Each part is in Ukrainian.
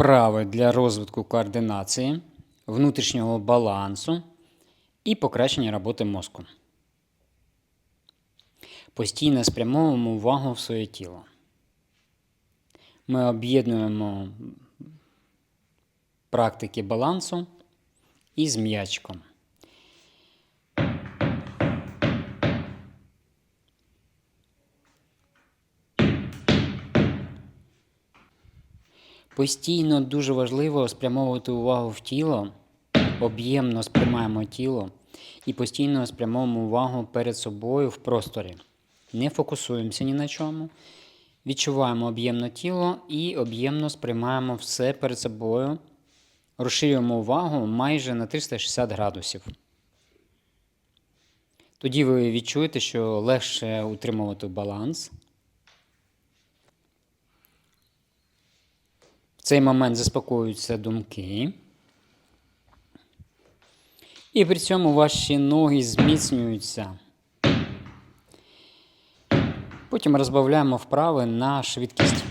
вправи для розвитку координації, внутрішнього балансу і покращення роботи мозку. Постійно спрямовуємо увагу в своє тіло. Ми об'єднуємо практики балансу із м'ячком. Постійно дуже важливо спрямовувати увагу в тіло, об'ємно сприймаємо тіло і постійно спрямовуємо увагу перед собою в просторі. Не фокусуємося ні на чому, відчуваємо об'ємно тіло і об'ємно сприймаємо все перед собою, розширюємо увагу майже на 360 градусів. Тоді ви відчуєте, що легше утримувати баланс. Цей момент заспокоюються думки. І при цьому ваші ноги зміцнюються. Потім розбавляємо вправи на швидкість.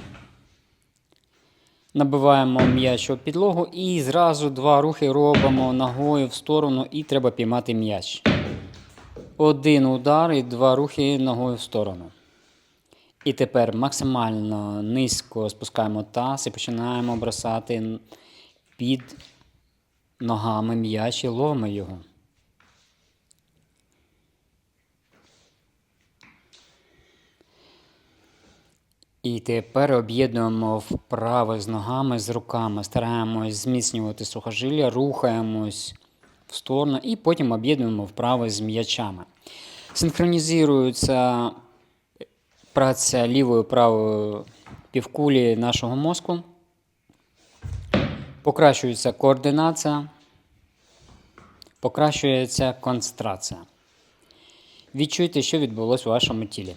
Набиваємо м'яч об підлогу і зразу два рухи робимо ногою в сторону і треба піймати м'яч. Один удар і два рухи ногою в сторону. І тепер максимально низько спускаємо таз і починаємо бросати під ногами м'яч і ловимо його. І тепер об'єднуємо вправи з ногами, з руками, стараємось зміцнювати сухожилля, рухаємось в сторону і потім об'єднуємо вправи з м'ячами. Синхронізується праця лівою правою півкулі нашого мозку. Покращується координація, покращується концентрація. Відчуйте, що відбулося у вашому тілі.